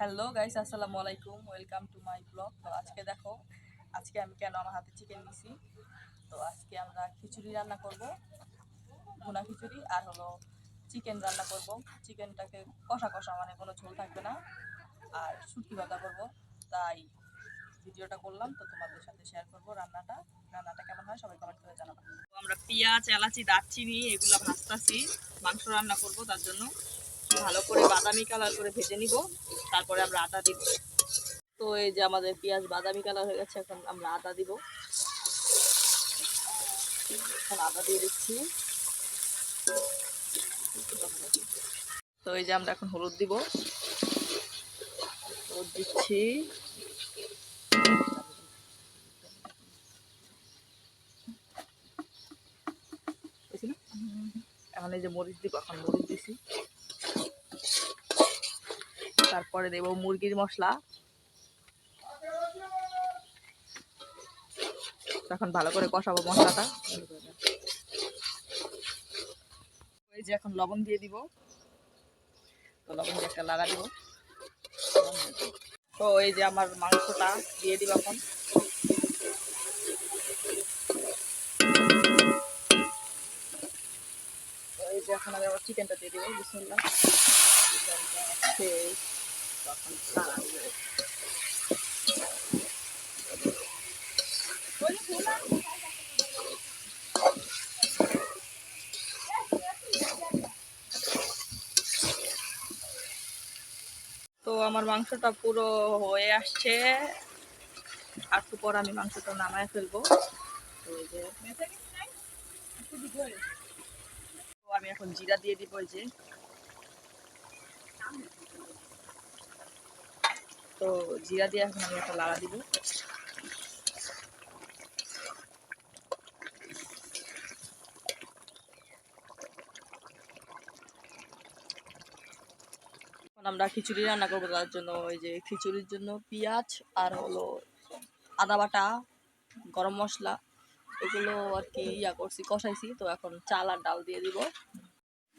Hello guys আসসালামু আলাইকুম welcome to my blog তো আজকে দেখো, আজকে আমি কেন আমার হাতে চিকেন নিছি? তো আজকে আমরা খিচুড়ি রান্না করব, ভুনা খিচুড়ি, আর হলো চিকেন রান্না করব। চিকেনটাকে কষা কষা মানে কোনো ঝোল থাকবে না। আর শুটকি ভাজা করব। তাই ভিডিওটা করলাম, তো তোমাদের সাথে শেয়ার করব রান্নাটা। রান্নাটা কেমন হয় সবাই কমেন্ট করে জানাব। আমরা পেঁয়াজ, এলাচি, দারচিনি, এগুলো ভাজতাছি। মাংস রান্না করব তার জন্য। ভালো করে বাদামি কালার করে ভেজে নিব। তারপরে আমরা আটা দিব। তো এই যে আমাদের পেঁয়াজ বাদামি কালার হয়ে গেছে, এখন আমরা আটা দিব। এখন আটা দিয়ে দিচ্ছি। তো এই যে আমরা এখন হলুদ দিব। হলুদ দিচ্ছি। এখন এই যে মরিচ দিব, এখন মরিচ দিছি। তারপরে দেব মুরগির মশলা। এখন ভালো করে কষাবো মশলাটা। এই যে এখন লবণ দিয়ে দিব। তো লবণ দিয়ে একটা লাগা দিব। তো এই যে আমার মাংসটা দিয়ে দিব এখন। এখন আমি আবার চিকেনটা দিয়ে দিব, বিসমিল্লাহ। চিকেনটা খেয়ে তখন তো আমার মাংসটা পুরো হয়ে আসছে। আর পর আমি মাংসটা নামায় ফেলব। তো এই যে আমি এখন জিরা দিয়ে দিব যে। তো জিরা দিয়ে এখন আমি একটা লাড়া দিব। আমরা খিচুড়ি রান্না করব তার জন্য ওই যে খিচুড়ির জন্য পেঁয়াজ আর হলো আদা বাটা, গরম মশলা। এগুলো আর কি ইয়া করছি, কষাইছি। তো এখন চাল আর ডাল দিয়ে দিব।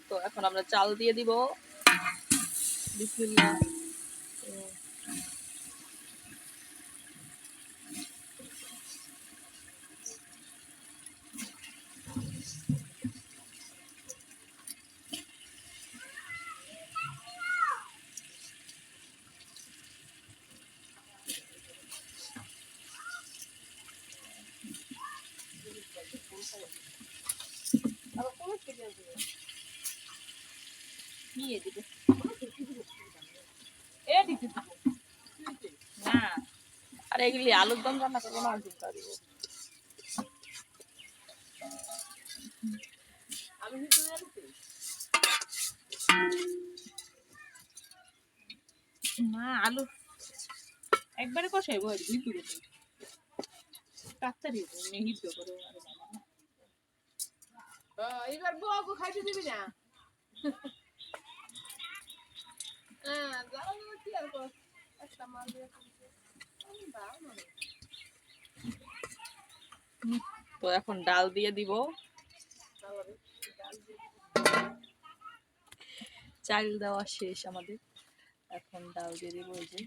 তো এখন আমরা চাল দিয়ে দিব। বিসমিল্লাহ তো নিয়ে দিব এ দিতে দিব না আর এগুলি আলুর দম রান্না করব না অন্তিম দিব আমি কিন্তু আলু। একবারে কষাইব আর দুই পুরো কাচ্চারি মেহিত করে আরে বাবা না। এবার বউ খাইতে দিবি না হ্যাঁ জ্বালানো কি আর কর একটা মাল দিয়ে দাও না তো এখন ডাল দিয়ে দিব। চাল দেওয়া শেষ আমাদের। এখন ডাল দিয়ে দিব ওই যে।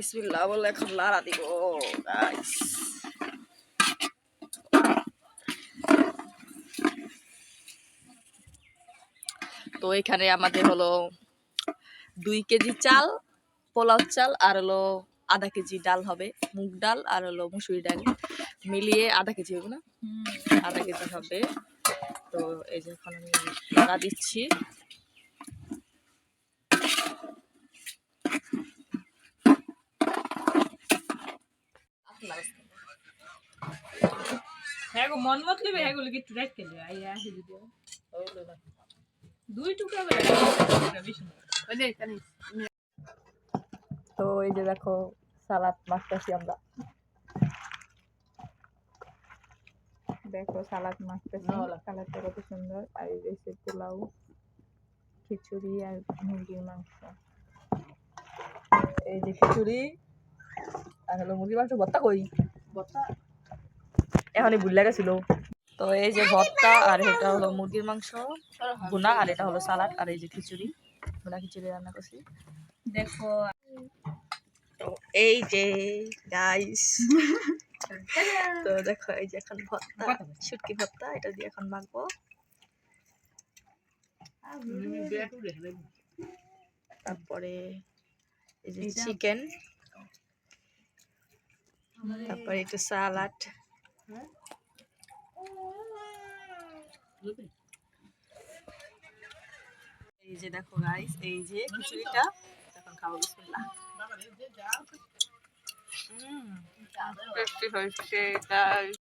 বিসমিল্লাহ বলে এখন লাড়া দিব গাইস তো এখানে আমাদের হলো দুই কেজি চাল পোলাও চাল আর হলো আধা কেজি ডাল হবে মুগ ডাল আর হলো মুসুরি ডাল। মিলিয়ে আধা কেজি হবে না? আধা কেজি হবে। তো এই যে এখন আমি দিচ্ছি। হ্যাঁ গো মন মত লিবে হ্যাঁ গুলো একটু রাখ কেলে আই আসে দিদি দুই টুকরা কানি তো এই যে দেখো সালাদ মাখতেছি আমরা। দেখো সালাদ মাখতেছি। সালাদটা কত সুন্দর। আর এই যে পোলাও খিচুড়ি আর মুরগির মাংস। এই যে খিচুড়ি আর হলো মুরগির মাংস ভর্তা কই? বতা এখনই ভুলে গেছিল তো এই যে ভর্তা আর এটা হলো মুরগির মাংস ভুনা আর এটা হলো সালাড আর এই যে খিচুড়ি ভুনা খিচুড়ি রান্না করছি। দেখো। তো এই যে গাইস তো দেখো এই যে এখন ভর্তা শুটকি ভর্তা এটা দিয়ে এখন মাখবো। তারপরে এই যে চিকেন তারপরে একটু সালাড। এই যে দেখো গাইস এই যে খিচুড়িটা। এখন খাব বিসমিল্লাহ। হুম। টেস্টি হয়েছে গাইস